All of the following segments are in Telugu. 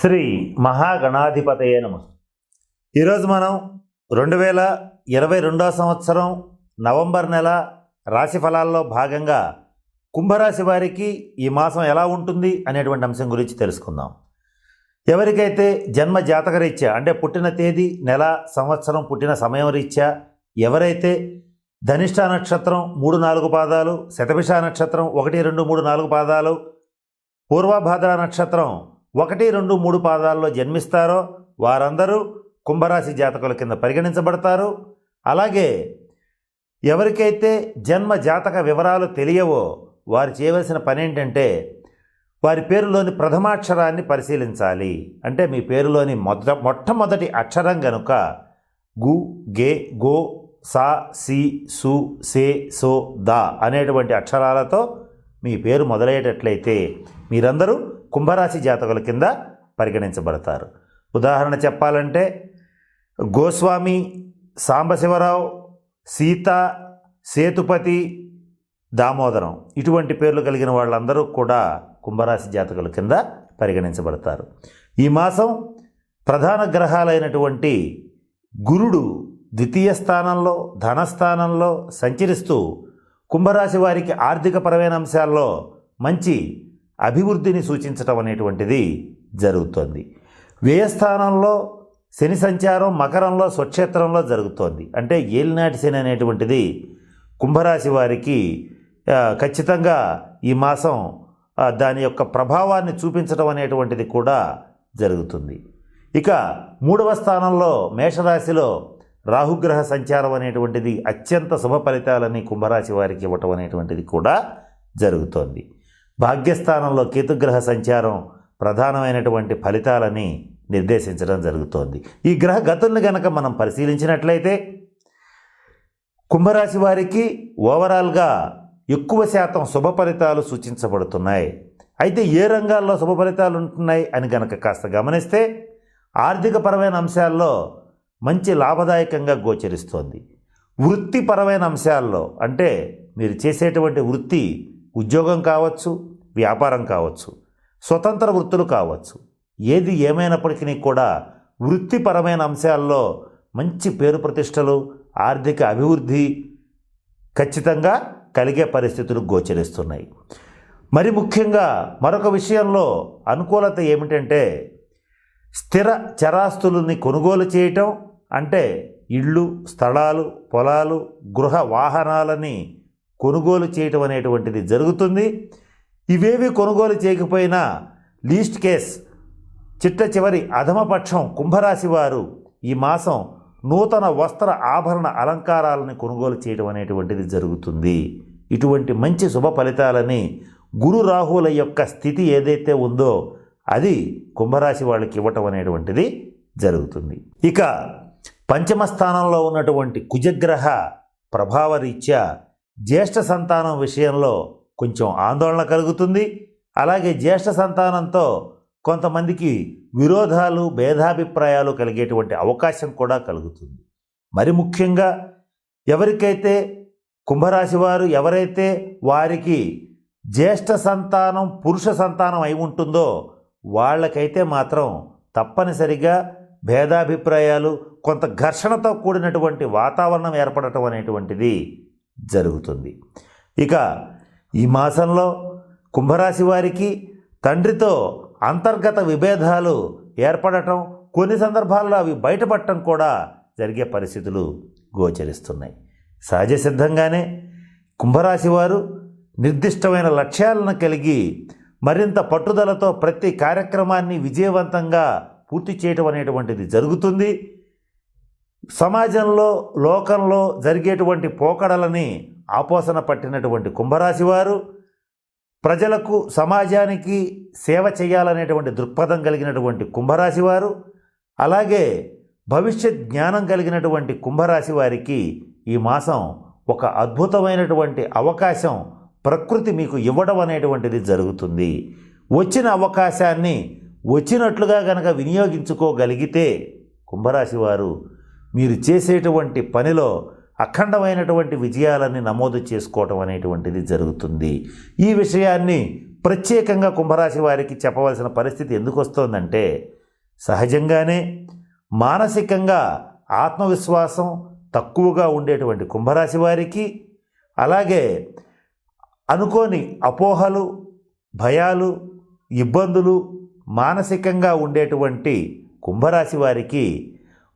శ్రీ మహాగణాధిపతయే నమ. ఈరోజు మనం రెండు వేల ఇరవై రెండో సంవత్సరం నవంబర్ నెల రాశి ఫలాల్లో భాగంగా కుంభరాశి వారికి ఈ మాసం ఎలా ఉంటుంది అనేటువంటి అంశం గురించి తెలుసుకుందాం. ఎవరికైతే జన్మ జాతక రీత్యా అంటే పుట్టిన తేదీ నెల సంవత్సరం పుట్టిన సమయం రీత్యా ఎవరైతే ధనిష్ట నక్షత్రం మూడు నాలుగు పాదాలు శతభిష నక్షత్రం ఒకటి రెండు మూడు నాలుగు పాదాలు పూర్వభాద్ర నక్షత్రం ఒకటి రెండు మూడు పాదాల్లో జన్మిస్తారో వారందరూ కుంభరాశి జాతకుల కింద పరిగణించబడతారు. అలాగే ఎవరికైతే జన్మ జాతక వివరాలు తెలియవో వారు చేయవలసిన పని ఏంటంటే వారి పేరులోని ప్రథమాక్షరాన్ని పరిశీలించాలి. అంటే మీ పేరులోని మొదట మొట్టమొదటి అక్షరం గనుక గు గే గో సా సి సు సే సో దా అనేటువంటి అక్షరాలతో మీ పేరు మొదలయ్యేటట్లయితే మీరందరూ కుంభరాశి జాతకుల కింద పరిగణించబడతారు. ఉదాహరణ చెప్పాలంటే గోస్వామి సాంబశివరావు సీత సేతుపతి దామోదరం ఇటువంటి పేర్లు కలిగిన వాళ్ళందరూ కూడా కుంభరాశి జాతకుల కింద పరిగణించబడతారు. ఈ మాసం ప్రధాన గ్రహాలైనటువంటి గురుడు ద్వితీయ స్థానంలో ధనస్థానంలో సంచరిస్తూ కుంభరాశి వారికి ఆర్థికపరమైన అంశాల్లో మంచి అభివృద్ధిని సూచించటం అనేటువంటిది జరుగుతోంది. వ్యయస్థానంలో శని సంచారం మకరంలో స్వక్షేత్రంలో జరుగుతోంది. అంటే ఏలినాటి శని అనేటువంటిది కుంభరాశి వారికి ఖచ్చితంగా ఈ మాసం దాని యొక్క ప్రభావాన్ని చూపించడం అనేటువంటిది కూడా జరుగుతుంది. ఇక మూడవ స్థానంలో మేషరాశిలో రాహుగ్రహ సంచారం అనేటువంటిది అత్యంత శుభ ఫలితాలని కుంభరాశి వారికి ఇవ్వటం అనేటువంటిది కూడా జరుగుతోంది. భాగ్యస్థానంలో కేతుగ్రహ సంచారం ప్రధానమైనటువంటి ఫలితాలని నిర్దేశించడం జరుగుతోంది. ఈ గ్రహ గతుల్ని గనక మనం పరిశీలించినట్లయితే కుంభరాశి వారికి ఓవరాల్గా ఎక్కువ శాతం శుభ ఫలితాలు సూచించబడుతున్నాయి. అయితే ఏ రంగాల్లో శుభ ఫలితాలు ఉంటున్నాయి అని గనక కాస్త గమనిస్తే ఆర్థికపరమైన అంశాల్లో మంచి లాభదాయకంగా గోచరిస్తోంది. వృత్తిపరమైన అంశాల్లో అంటే మీరు చేసేటువంటి వృత్తి ఉద్యోగం కావచ్చు వ్యాపారం కావచ్చు స్వతంత్ర వృత్తులు కావచ్చు ఏది ఏమైనప్పటికీ కూడా వృత్తిపరమైన అంశాల్లో మంచి పేరు ప్రతిష్టలు ఆర్థిక అభివృద్ధి ఖచ్చితంగా కలిగే పరిస్థితులు గోచరిస్తున్నాయి. మరి ముఖ్యంగా మరొక విషయంలో అనుకూలత ఏమిటంటే స్థిర చరాస్తులని కొనుగోలు చేయటం అంటే ఇళ్ళు స్థలాలు పొలాలు గృహ వాహనాలని కొనుగోలు చేయటం అనేటువంటిది జరుగుతుంది. ఇవేవి కొనుగోలు చేయకపోయినా లీస్ట్ కేస్ చిట్ట చివరి అధమపక్షం కుంభరాశి వారు ఈ మాసం నూతన వస్త్ర ఆభరణ అలంకారాలను కొనుగోలు చేయడం అనేటువంటిది జరుగుతుంది. ఇటువంటి మంచి శుభ ఫలితాలని గురు రాహువుల యొక్క స్థితి ఏదైతే ఉందో అది కుంభరాశి వాళ్ళకి ఇవ్వటం అనేటువంటిది జరుగుతుంది. ఇక పంచమ స్థానంలో ఉన్నటువంటి కుజగ్రహ ప్రభావరీత్యా జ్యేష్ఠ సంతానం విషయంలో కొంచెం ఆందోళన కలుగుతుంది. అలాగే జ్యేష్ఠ సంతానంతో కొంతమందికి విరోధాలు భేదాభిప్రాయాలు కలిగేటువంటి అవకాశం కూడా కలుగుతుంది. మరి ముఖ్యంగా ఎవరికైతే కుంభరాశి వారు ఎవరైతే వారికి జ్యేష్ఠ సంతానం పురుష సంతానం అయి ఉంటుందో వాళ్ళకైతే మాత్రం తప్పనిసరిగా భేదాభిప్రాయాలు కొంత ఘర్షణతో కూడినటువంటి వాతావరణం ఏర్పడటం అనేటువంటిది జరుగుతుంది. ఇక ఈ మాసంలో కుంభరాశి వారికి తండ్రితో అంతర్గత విభేదాలు ఏర్పడటం కొన్ని సందర్భాల్లో అవి బయటపడటం కూడా జరిగే పరిస్థితులు గోచరిస్తున్నాయి. సహజ సిద్ధంగానే కుంభరాశి వారు నిర్దిష్టమైన లక్ష్యాలను కలిగి మరింత పట్టుదలతో ప్రతి కార్యక్రమాన్ని విజయవంతంగా పూర్తి చేయటం అనేటువంటిది జరుగుతుంది. సమాజంలో లోకంలో జరిగేటువంటి పోకడలని ఆపోసన పట్టినటువంటి కుంభరాశి వారు ప్రజలకు సమాజానికి సేవ చేయాలనేటువంటి దృక్పథం కలిగినటువంటి కుంభరాశి వారు అలాగే భవిష్యత్ జ్ఞానం కలిగినటువంటి కుంభరాశి వారికి ఈ మాసం ఒక అద్భుతమైనటువంటి అవకాశం ప్రకృతి మీకు ఇవ్వడం అనేటువంటిది జరుగుతుంది. వచ్చిన అవకాశాన్ని వచ్చినట్లుగా కనుక వినియోగించుకోగలిగితే కుంభరాశి వారు మీరు చేసేటువంటి పనిలో అఖండమైనటువంటి విజయాలని నమోదు చేసుకోవటం అనేటువంటిది జరుగుతుంది. ఈ విషయాన్ని ప్రత్యేకంగా కుంభరాశి వారికి చెప్పవలసిన పరిస్థితి ఎందుకు వస్తుందంటే సహజంగానే మానసికంగా ఆత్మవిశ్వాసం తక్కువగా ఉండేటువంటి కుంభరాశి వారికి అలాగే అనుకోని అపోహలు భయాలు ఇబ్బందులు మానసికంగా ఉండేటువంటి కుంభరాశి వారికి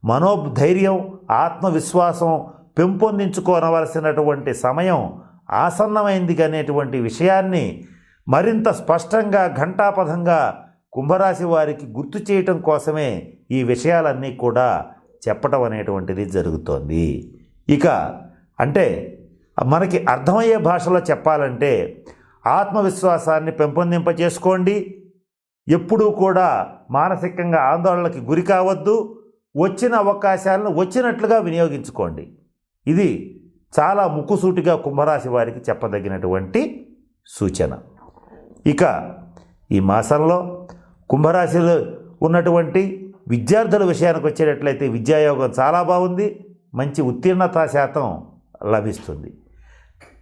మనోధైర్యం ఆత్మవిశ్వాసం పెంపొందించుకోనవలసినటువంటి సమయం ఆసన్నమైంది అనేటువంటి విషయాన్ని మరింత స్పష్టంగా ఘంటాపథంగా కుంభరాశి వారికి గుర్తు చేయటం కోసమే ఈ విషయాలన్నీ కూడా చెప్పటం అనేటువంటిది జరుగుతోంది. ఇక అంటే మనకి అర్థమయ్యే భాషలో చెప్పాలంటే ఆత్మవిశ్వాసాన్ని పెంపొందింపచేసుకోండి. ఎప్పుడూ కూడా మానసికంగా ఆందోళనకి గురి కావద్దు. వచ్చిన అవకాశాలను వచ్చినట్లుగా వినియోగించుకోండి. ఇది చాలా ముక్కుసూటిగా కుంభరాశి వారికి చెప్పదగినటువంటి సూచన. ఇక ఈ మాసంలో కుంభరాశిలో ఉన్నటువంటి విద్యార్థుల విషయానికి వచ్చేటట్లయితే విద్యాయోగం చాలా బాగుంది. మంచి ఉత్తీర్ణత శాతం లభిస్తుంది.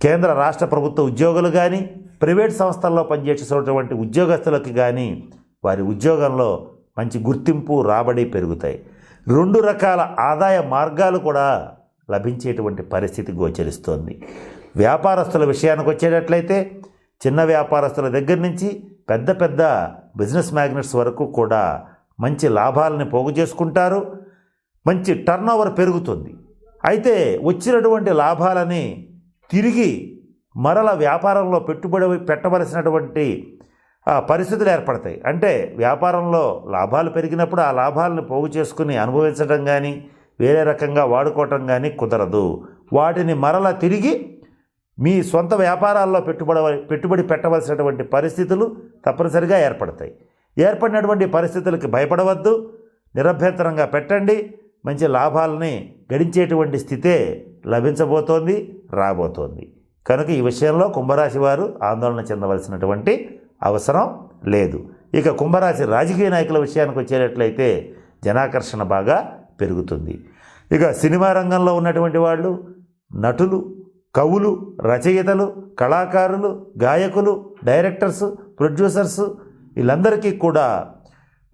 కేంద్ర రాష్ట్ర ప్రభుత్వ ఉద్యోగులు కానీ ప్రైవేట్ సంస్థల్లో పనిచేసేటువంటి ఉద్యోగస్తులకు కానీ వారి ఉద్యోగంలో మంచి గుర్తింపు రాబడి పెరుగుతాయి. రెండు రకాల ఆదాయ మార్గాలు కూడా లభించేటువంటి పరిస్థితి గోచరిస్తోంది. వ్యాపారస్తుల విషయానికి వచ్చేటట్లయితే చిన్న వ్యాపారస్తుల దగ్గర నుంచి పెద్ద పెద్ద బిజినెస్ మ్యాగ్నెట్స్ వరకు కూడా మంచి లాభాలని పోగు చేసుకుంటారు. మంచి టర్నోవర్ పెరుగుతుంది. అయితే వచ్చినటువంటి లాభాలని తిరిగి మరల వ్యాపారంలో పెట్టుబడి పెట్టవలసినటువంటి పరిస్థితులు ఏర్పడతాయి. అంటే వ్యాపారంలో లాభాలు పెరిగినప్పుడు ఆ లాభాలను పోగు చేసుకుని అనుభవించడం కానీ వేరే రకంగా వాడుకోవటం కానీ కుదరదు. వాటిని మరల తిరిగి మీ సొంత వ్యాపారాల్లో పెట్టుబడి పెట్టుబడి పెట్టవలసినటువంటి పరిస్థితులు తప్పనిసరిగా ఏర్పడతాయి. ఏర్పడినటువంటి పరిస్థితులకి భయపడవద్దు. నిరభ్యంతరంగా పెట్టండి. మంచి లాభాలని గడించేటువంటి స్థితే లభించబోతోంది రాబోతోంది. కనుక ఈ విషయంలో కుంభరాశి వారు ఆందోళన చెందవలసినటువంటి అవసరం లేదు. ఇక కుంభరాశి రాజకీయ నాయకుల విషయానికి వచ్చేటట్లయితే జనాకర్షణ బాగా పెరుగుతుంది. ఇక సినిమా రంగంలో ఉన్నటువంటి వాళ్ళు నటులు కవులు రచయితలు కళాకారులు గాయకులు డైరెక్టర్స్ ప్రొడ్యూసర్స్ వీళ్ళందరికీ కూడా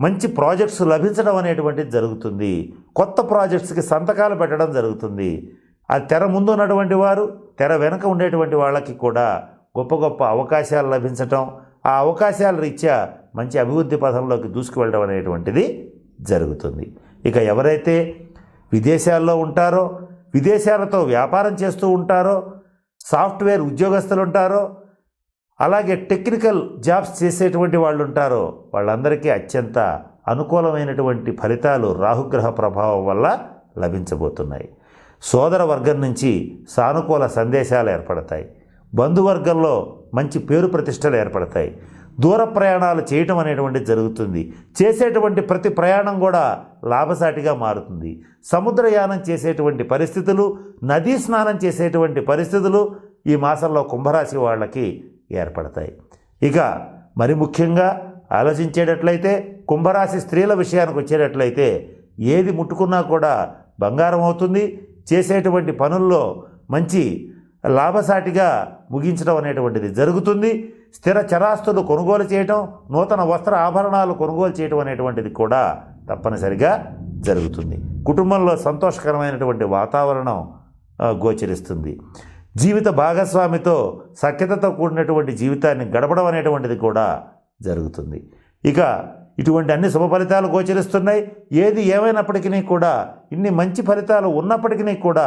మంచి ప్రాజెక్ట్స్ లభించడం అనేటువంటిది జరుగుతుంది. కొత్త ప్రాజెక్ట్స్కి సంతకాలు పెట్టడం జరుగుతుంది. ఆ తెర ముందు ఉన్నటువంటి వారు తెర వెనక ఉండేటువంటి వాళ్ళకి కూడా గొప్ప గొప్ప అవకాశాలు లభించటం ఆ అవకాశాల రీత్యా మంచి అభివృద్ధి పథంలోకి దూసుకువెళ్ళడం అనేటువంటిది జరుగుతుంది. ఇక ఎవరైతే విదేశాల్లో ఉంటారో విదేశాలతో వ్యాపారం చేస్తూ ఉంటారో సాఫ్ట్వేర్ ఉద్యోగస్తులు ఉంటారో అలాగే టెక్నికల్ జాబ్స్ చేసేటువంటి వాళ్ళు ఉంటారో వాళ్ళందరికీ అత్యంత అనుకూలమైనటువంటి ఫలితాలు రాహుగ్రహ ప్రభావం వల్ల లభించబోతున్నాయి. సోదర వర్గం నుంచి సానుకూల సందేశాలు ఏర్పడతాయి. బంధువర్గంలో మంచి పేరు ప్రతిష్టలు ఏర్పడతాయి. దూర ప్రయాణాలు చేయటం అనేటువంటిది జరుగుతుంది. చేసేటువంటి ప్రతి ప్రయాణం కూడా లాభసాటిగా మారుతుంది. సముద్రయానం చేసేటువంటి పరిస్థితులు నదీ స్నానం చేసేటువంటి పరిస్థితులు ఈ మాసంలో కుంభరాశి వాళ్ళకి ఏర్పడతాయి. ఇక మరి ముఖ్యంగా ఆలోచించేటట్లయితే కుంభరాశి స్త్రీల విషయానికి వచ్చేటట్లయితే ఏది ముట్టుకున్నా కూడా బంగారం అవుతుంది. చేసేటువంటి పనుల్లో మంచి లాభసాటిగా ముగించడం అనేటువంటిది జరుగుతుంది. స్థిర చరాస్తులు కొనుగోలు చేయటం నూతన వస్త్ర ఆభరణాలు కొనుగోలు చేయటం అనేటువంటిది కూడా తప్పనిసరిగా జరుగుతుంది. కుటుంబంలో సంతోషకరమైనటువంటి వాతావరణం గోచరిస్తుంది. జీవిత భాగస్వామితో సఖ్యతతో కూడినటువంటి జీవితాన్ని గడపడం అనేటువంటిది కూడా జరుగుతుంది. ఇక ఇటువంటి అన్ని శుభ ఫలితాలు గోచరిస్తున్నాయి. ఏది ఏమైనప్పటికీ కూడా ఇన్ని మంచి ఫలితాలు ఉన్నప్పటికీ కూడా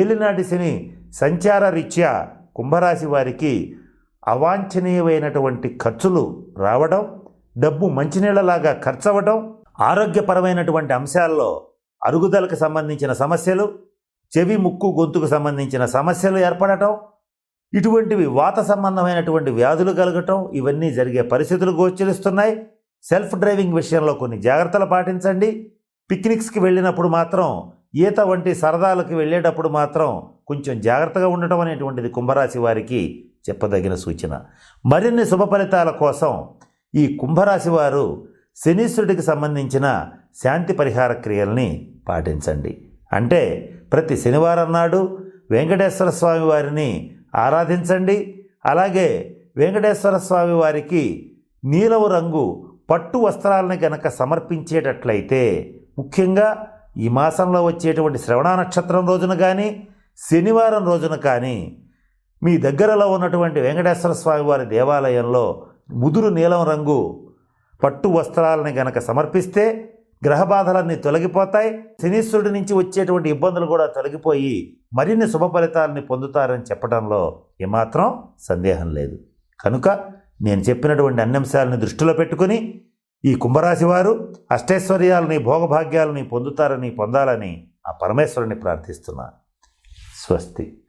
ఏలినాటి శని సంచార రీత్యా కుంభరాశి వారికి అవాంఛనీయమైనటువంటి ఖర్చులు రావడం డబ్బు మంచినీళ్ళలాగా ఖర్చవడం ఆరోగ్యపరమైనటువంటి అంశాల్లో అరుగుదలకు సంబంధించిన సమస్యలు చెవి ముక్కు గొంతుకు సంబంధించిన సమస్యలు ఏర్పడటం ఇటువంటివి వాత సంబంధమైనటువంటి వ్యాధులు కలగటం ఇవన్నీ జరిగే పరిస్థితులు గోచరిస్తున్నాయి. సెల్ఫ్ డ్రైవింగ్ విషయంలో కొన్ని జాగ్రత్తలు పాటించండి. పిక్నిక్స్కి వెళ్ళినప్పుడు మాత్రం ఈత వంటి సరదాలకు వెళ్ళేటప్పుడు మాత్రం కొంచెం జాగ్రత్తగా ఉండటం అనేటువంటిది కుంభరాశి వారికి చెప్పదగిన సూచన. మరిన్ని శుభ ఫలితాల కోసం ఈ కుంభరాశి వారు శనీశ్వరుడికి సంబంధించిన శాంతి పరిహార క్రియల్ని పాటించండి. అంటే ప్రతి శనివారం నాడు వెంకటేశ్వర స్వామి వారిని ఆరాధించండి. అలాగే వెంకటేశ్వర స్వామి వారికి నీలవు రంగు పట్టు వస్త్రాలని గనక సమర్పించేటట్లయితే ముఖ్యంగా ఈ మాసంలో వచ్చేటువంటి శ్రవణ నక్షత్రం రోజున కానీ శనివారం రోజున కానీ మీ దగ్గరలో ఉన్నటువంటి వెంకటేశ్వర స్వామి వారి దేవాలయంలో ముదురు నీలం రంగు పట్టు వస్త్రాలని గనక సమర్పిస్తే గ్రహబాధలన్నీ తొలగిపోతాయి. శనీశ్వరుడి నుంచి వచ్చేటువంటి ఇబ్బందులు కూడా తొలగిపోయి మరిన్ని శుభ ఫలితాలని పొందుతారని చెప్పడంలో ఏమాత్రం సందేహం లేదు. కనుక నేను చెప్పినటువంటి అన్ని అంశాలను దృష్టిలో పెట్టుకుని ఈ కుంభరాశి వారు అష్టైశ్వర్యాలని భోగభాగ్యాలని పొందుతారని పొందాలని ఆ పరమేశ్వరుని ప్రార్థిస్తున్నా స్వస్తి.